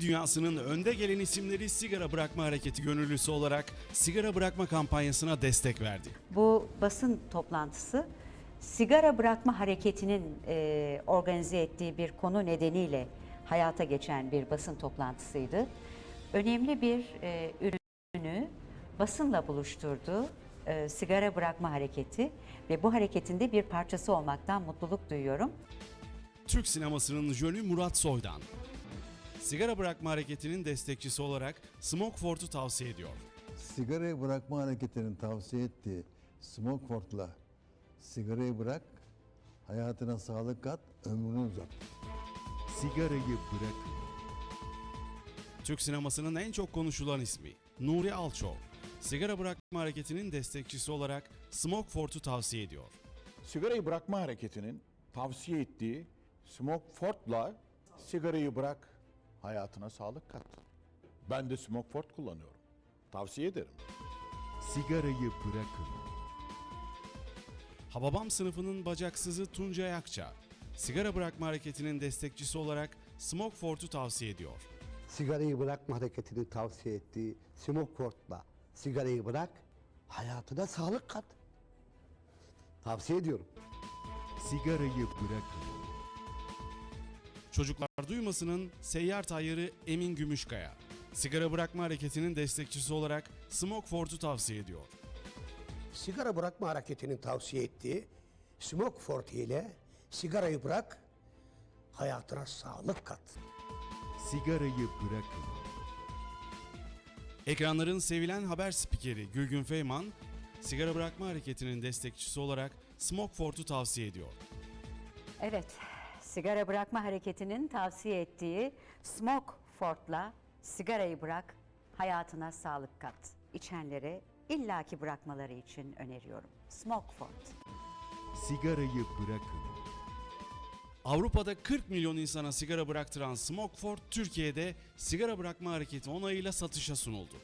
Dünyasının önde gelen isimleri sigara bırakma hareketi gönüllüsü olarak sigara bırakma kampanyasına destek verdi. Bu basın toplantısı sigara bırakma hareketinin e, organize ettiği bir konu nedeniyle hayata geçen bir basın toplantısıydı. Önemli bir e, ürünü basınla buluşturdu e, sigara bırakma hareketi ve bu hareketin de bir parçası olmaktan mutluluk duyuyorum. Türk sinemasının jönü Murat Soydan. Sigara bırakma hareketinin destekçisi olarak Smokefort'u tavsiye ediyor. Sigarayı bırakma hareketinin tavsiye ettiği Smokefort'la sigarayı bırak, hayatına sağlık kat, ömrünü uzat. Sigarayı bırakın. Türk sinemasının en çok konuşulan ismi Nuri Alço. Sigara bırakma hareketinin destekçisi olarak Smokefort'u tavsiye ediyor. Sigarayı bırakma hareketinin tavsiye ettiği Smoke Fort'la sigarayı bırak, hayatına sağlık kat. Ben de Smoke Fort kullanıyorum. Tavsiye ederim. Sigarayı bırakın. Hababam sınıfının bacaksızı Tuncay Akça. Sigara bırakma hareketinin destekçisi olarak Smokefort'u tavsiye ediyor. sigarayı bırakma hareketini tavsiye ettiği Smokefort'la sigarayı bırak, hayatına sağlık kat. Tavsiye ediyorum. Sigarayı bırakın. Çocuklar Duymasın'ın seyyar tayyarı Emin Gümüşkaya. Sigara bırakma hareketinin destekçisi olarak Smokefort'u tavsiye ediyor. sigara bırakma hareketinin tavsiye ettiği Smoke Forte ile sigarayı bırak, hayatına sağlık kat. Sigarayı bırakın. Ekranların sevilen haber spikeri Gülgün Feyman, sigara bırakma hareketinin destekçisi olarak Smokefort'u tavsiye ediyor. Evet, sigara bırakma hareketinin tavsiye ettiği Smoke Fort'la sigarayı bırak, hayatına sağlık kat. İçenlere illaki bırakmaları için öneriyorum. Smoke Fort. Sigarayı bırakın. Avrupa'da 40 milyon insana sigara bıraktıran Smokefort Türkiye'de sigara bırakma hareketi onayıyla satışa sunuldu.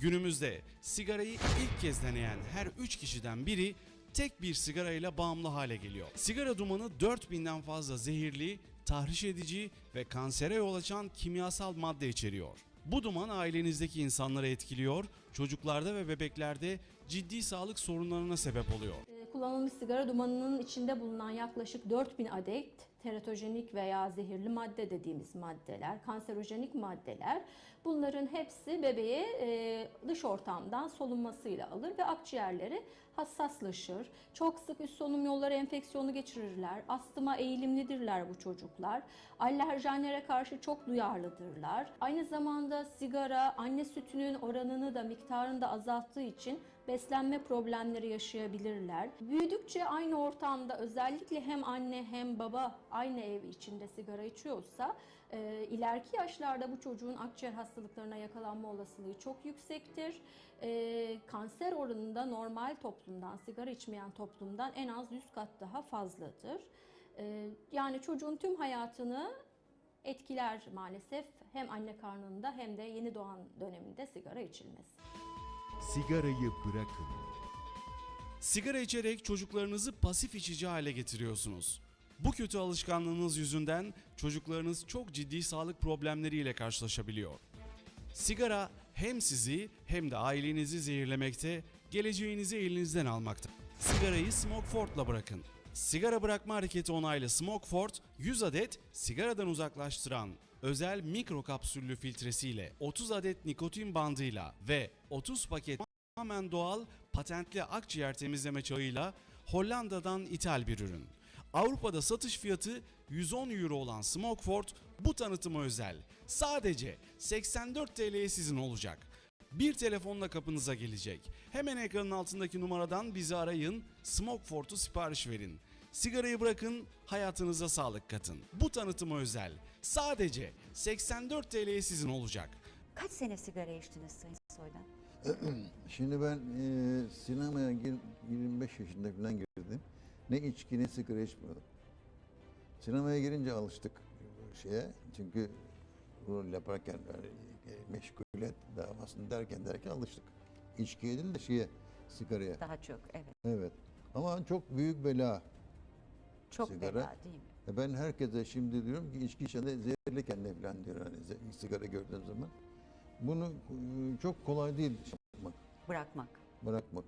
Günümüzde sigarayı ilk kez deneyen her 3 kişiden biri tek bir sigarayla bağımlı hale geliyor. Sigara dumanı 4000'den fazla zehirli, tahriş edici ve kansere yol açan kimyasal madde içeriyor. Bu duman ailenizdeki insanları etkiliyor, çocuklarda ve bebeklerde ciddi sağlık sorunlarına sebep oluyor. E, Kullanılmış sigara dumanının içinde bulunan yaklaşık 4000 adet teratojenik veya zehirli madde dediğimiz maddeler, kanserojenik maddeler bunların hepsi bebeğe dış ortamdan solunmasıyla alır ve akciğerleri hassaslaşır. Çok sık üst solunum yolları enfeksiyonu geçirirler. Astıma eğilimlidirler bu çocuklar. Alerjenlere karşı çok duyarlıdırlar. Aynı zamanda sigara anne sütünün oranını da miktarını da azalttığı için beslenme problemleri yaşayabilirler. Büyüdükçe aynı ortamda özellikle hem anne hem baba aynı ev içinde sigara içiyorsa e, ileriki yaşlarda bu çocuğun akciğer hastalıklarına yakalanma olasılığı çok yüksektir. E, kanser oranında normal toplumdan, sigara içmeyen toplumdan en az 100 kat daha fazladır. E, yani çocuğun tüm hayatını etkiler maalesef hem anne karnında hem de yeni doğan döneminde sigara içilmesi. Sigarayı bırakın. Sigara içerek çocuklarınızı pasif içici hale getiriyorsunuz. Bu kötü alışkanlığınız yüzünden çocuklarınız çok ciddi sağlık problemleriyle karşılaşabiliyor. Sigara hem sizi hem de ailenizi zehirlemekte, geleceğinizi elinizden almakta. Sigarayı Smokefort'la bırakın. Sigara bırakma hareketi onaylı Smokefort 100 adet sigaradan uzaklaştıran özel mikro kapsüllü filtresiyle 30 adet nikotin bandıyla ve 30 paket tamamen doğal patentli akciğer temizleme çağıyla Hollanda'dan ithal bir ürün. Avrupa'da satış fiyatı 110 euro olan Smokefort bu tanıtıma özel sadece 84 TL'ye sizin olacak. Bir telefonla kapınıza gelecek. Hemen ekranın altındaki numaradan bizi arayın, Smokefort'u sipariş verin. Sigarayı bırakın, hayatınıza sağlık katın. Bu tanıtıma özel. Sadece 84 TL'ye sizin olacak. Kaç sene sigara içtiniz Sayın Soydan? Şimdi ben e, sinemaya gir, 25 yaşında falan girdim. Ne içki ne sigara içmiyordum. Sinemaya girince alıştık şeye. Çünkü rol yaparken meşguliyet davasını derken derken alıştık. İçkiye değil de şeye, sigaraya. Daha çok, evet. Evet. Ama çok büyük bela. Çok Sigara. bela değil mi? E Ben herkese şimdi diyorum ki içki içende zehir gelirken de falan diyor hani sigara gördüğün zaman. Bunu e, çok kolay değil yapmak, Bırakmak. bırakmak.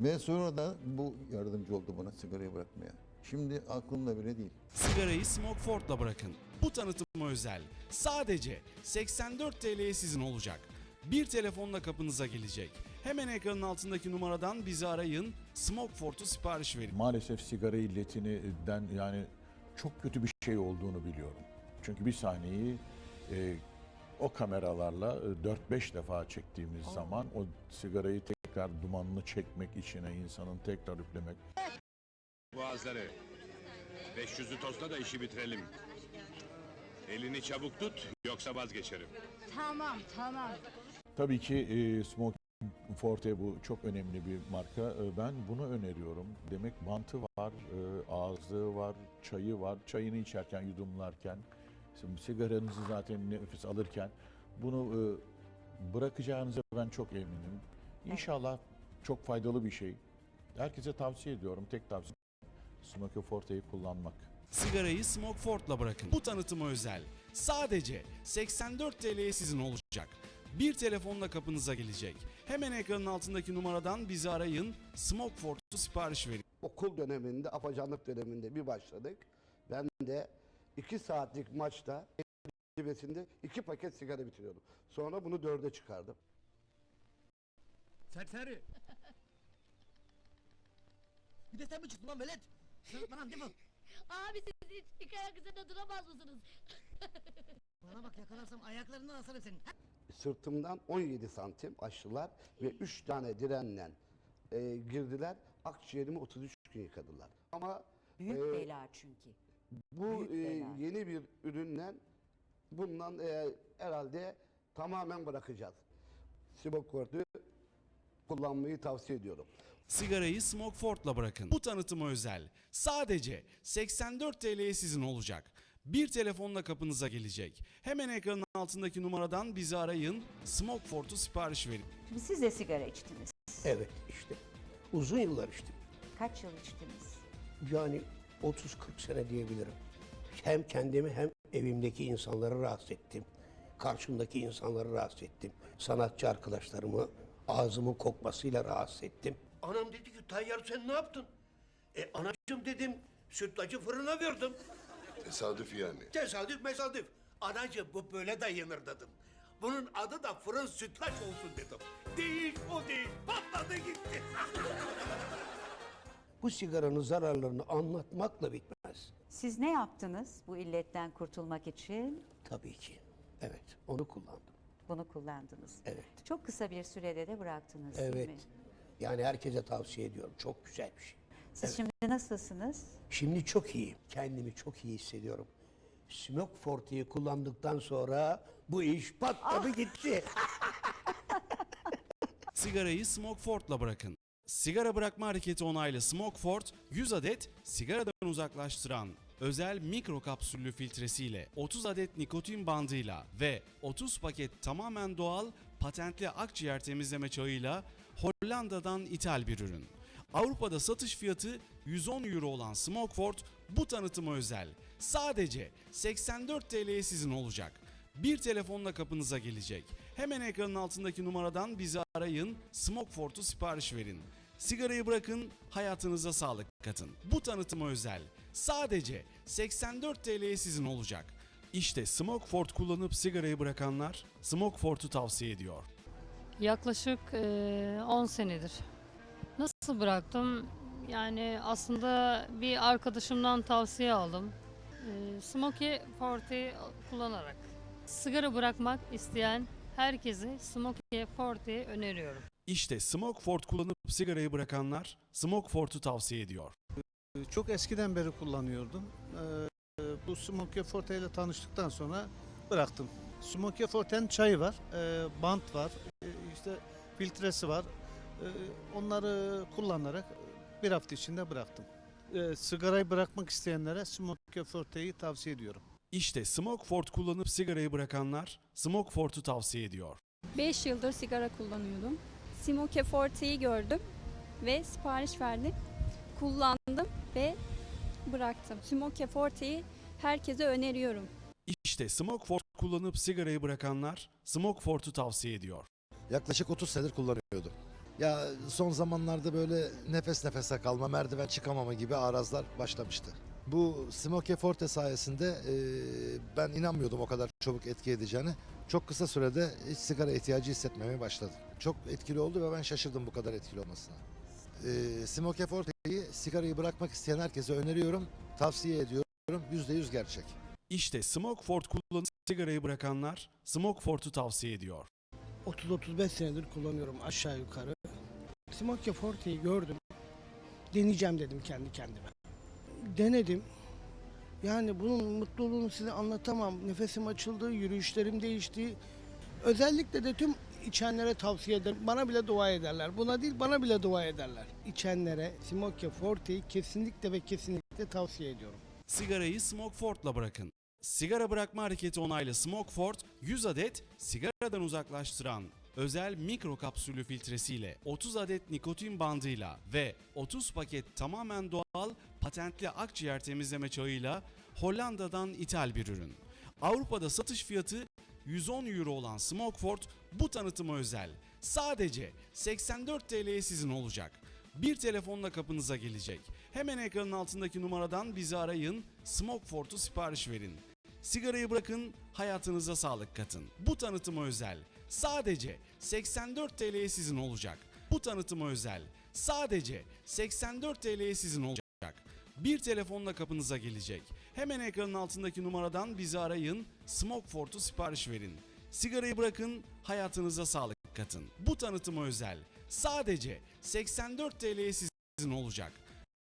Ve sonra da bu yardımcı oldu bana sigarayı bırakmaya. Şimdi aklımda bile değil. Sigarayı Smokeford'la bırakın. Bu tanıtıma özel. Sadece 84 TL'ye sizin olacak. Bir telefonla kapınıza gelecek. Hemen ekranın altındaki numaradan bizi arayın. Smokeford'u sipariş verin. Maalesef sigara illetinden yani çok kötü bir şey olduğunu biliyorum. Çünkü bir sahneyi e, o kameralarla e, 4-5 defa çektiğimiz zaman o sigarayı tekrar dumanını çekmek içine insanın tekrar üflemek Boğazları. 500'ü tozla da işi bitirelim. Elini çabuk tut yoksa vazgeçerim. Tamam tamam. Tabii ki e, Smoke Forte bu çok önemli bir marka. E, ben bunu öneriyorum. Demek bantı var, e, ağzı var, çayı var. Çayını içerken, yudumlarken, sigaranızı zaten nefes alırken bunu e, bırakacağınıza ben çok eminim. İnşallah çok faydalı bir şey. Herkese tavsiye ediyorum. Tek tavsiye Smoke Forte'yi kullanmak. Sigarayı Smokeford'la bırakın. Bu tanıtıma özel. Sadece 84 TL'ye sizin olacak. Bir telefonla kapınıza gelecek. Hemen ekranın altındaki numaradan bizi arayın. Smokeford'u sipariş verin. Okul döneminde, afacanlık döneminde bir başladık. Ben de iki saatlik maçta tecrübesinde iki paket sigara bitiriyordum. Sonra bunu dörde çıkardım. Serseri. Bir de sen mi çıktın lan velet? Sırtlanan değil mi? Abi siz hiç iki ayak üzerinde duramaz mısınız? Bana bak yakalarsam ayaklarından asarım senin. Sırtımdan 17 santim açtılar ve 3 tane direnle e, girdiler. Akciğerimi 33 gün yıkadılar. Ama Büyük e, bela çünkü. bu büyük e, bela. yeni bir ürünle bundan e, herhalde tamamen bırakacağız. Simokort'u kullanmayı tavsiye ediyorum. Sigarayı Smokeford'la bırakın. Bu tanıtıma özel. Sadece 84 TL'ye sizin olacak. Bir telefonla kapınıza gelecek. Hemen ekranın altındaki numaradan bizi arayın. Smokeford'u sipariş verin. Siz de sigara içtiniz. Evet işte. Uzun yıllar içtim. Kaç yıl içtiniz? Yani 30-40 sene diyebilirim. Hem kendimi hem evimdeki insanları rahatsız ettim. Karşımdaki insanları rahatsız ettim. Sanatçı arkadaşlarımı ağzımın kokmasıyla rahatsız ettim. Anam dedi ki Tayyar sen ne yaptın? E anacığım dedim sütlacı fırına verdim. Tesadüf yani. Tesadüf mesadüf. Anacığım bu böyle dayanır dedim. Bunun adı da fırın sütlaç olsun dedim. Değil o değil. Patladı gitti. bu sigaranın zararlarını anlatmakla bitmez. Siz ne yaptınız bu illetten kurtulmak için? Tabii ki. Evet onu kullandım. Bunu kullandınız. Evet. Çok kısa bir sürede de bıraktınız değil Evet. mi? Yani herkese tavsiye ediyorum. Çok güzel bir şey. Siz şimdi nasılsınız? Şimdi çok iyiyim. Kendimi çok iyi hissediyorum. Smoke Forte'yi kullandıktan sonra bu iş patladı gitti. Sigarayı Smokeford'la bırakın. Sigara bırakma hareketi onaylı Smokeford 100 adet sigaradan uzaklaştıran özel mikro kapsüllü filtresiyle 30 adet nikotin bandıyla ve 30 paket tamamen doğal patentli akciğer temizleme çayıyla Hollanda'dan ithal bir ürün. Avrupa'da satış fiyatı 110 euro olan Smokeford bu tanıtıma özel. Sadece 84 TL'ye sizin olacak. Bir telefonla kapınıza gelecek. Hemen ekranın altındaki numaradan bizi arayın, Smokeford'u sipariş verin. Sigarayı bırakın, hayatınıza sağlık katın. Bu tanıtıma özel. Sadece 84 TL'ye sizin olacak. İşte Smokeford kullanıp sigarayı bırakanlar Smokeford'u tavsiye ediyor. Yaklaşık eee, 10 senedir. Nasıl bıraktım? Yani aslında bir arkadaşımdan tavsiye aldım. Smoky Forte kullanarak. Sigara bırakmak isteyen herkese Smoky Forte'yi öneriyorum. İşte Smokeford kullanıp sigarayı bırakanlar Smokeford'u tavsiye ediyor. Çok eskiden beri kullanıyordum. Ee, bu Smoke Forte ile tanıştıktan sonra bıraktım. Smoke Forte'nin çayı var, e, bant var, e, işte filtresi var. E, onları kullanarak bir hafta içinde bıraktım. E, sigarayı bırakmak isteyenlere Smoke Forte'yi tavsiye ediyorum. İşte Smokeford kullanıp sigarayı bırakanlar Smokeford'u tavsiye ediyor. 5 yıldır sigara kullanıyordum. Simoke Forte'yi gördüm ve sipariş verdim. Kullandım bıraktım. Simoke Forte'yi herkese öneriyorum. İşte İşte Smokefort kullanıp sigarayı bırakanlar Smokefort'u tavsiye ediyor. Yaklaşık 30 senedir kullanıyordum. Ya son zamanlarda böyle nefes nefese kalma, merdiven çıkamama gibi arazlar başlamıştı. Bu Smoke Forte sayesinde e, ben inanmıyordum o kadar çabuk etki edeceğine. Çok kısa sürede hiç sigara ihtiyacı hissetmemeye başladım. Çok etkili oldu ve ben şaşırdım bu kadar etkili olmasına. E, Smoke Forte'yi sigarayı bırakmak isteyen herkese öneriyorum, tavsiye ediyorum. %100 gerçek. İşte Smokefort kullanıp sigarayı bırakanlar Smokefort'u tavsiye ediyor. 30-35 senedir kullanıyorum aşağı yukarı. Smoke Forte'yi gördüm. Deneyeceğim dedim kendi kendime. Denedim. Yani bunun mutluluğunu size anlatamam. Nefesim açıldı, yürüyüşlerim değişti. Özellikle de tüm içenlere tavsiye ederim. Bana bile dua ederler. Buna değil bana bile dua ederler. İçenlere Smoke Forte'yi kesinlikle ve kesinlikle tavsiye ediyorum. Sigarayı Smokefort'la bırakın. Sigara bırakma hareketi onaylı Smokefort 100 adet sigaradan uzaklaştıran özel mikro kapsülü filtresiyle 30 adet nikotin bandıyla ve 30 paket tamamen doğal patentli akciğer temizleme çayıyla Hollanda'dan ithal bir ürün. Avrupa'da satış fiyatı 110 euro olan Smokefort bu tanıtıma özel. Sadece 84 TL'ye sizin olacak. Bir telefonla kapınıza gelecek. Hemen ekranın altındaki numaradan bizi arayın, Smokefort'u sipariş verin. Sigarayı bırakın, hayatınıza sağlık katın. Bu tanıtıma özel. Sadece 84 TL'ye sizin olacak. Bu tanıtıma özel. Sadece 84 TL'ye sizin olacak. Bir telefonla kapınıza gelecek. Hemen ekranın altındaki numaradan bizi arayın, Smokefort'u sipariş verin. Sigarayı bırakın, hayatınıza sağlık katın. Bu tanıtıma özel. Sadece 84 TL'ye sizin olacak.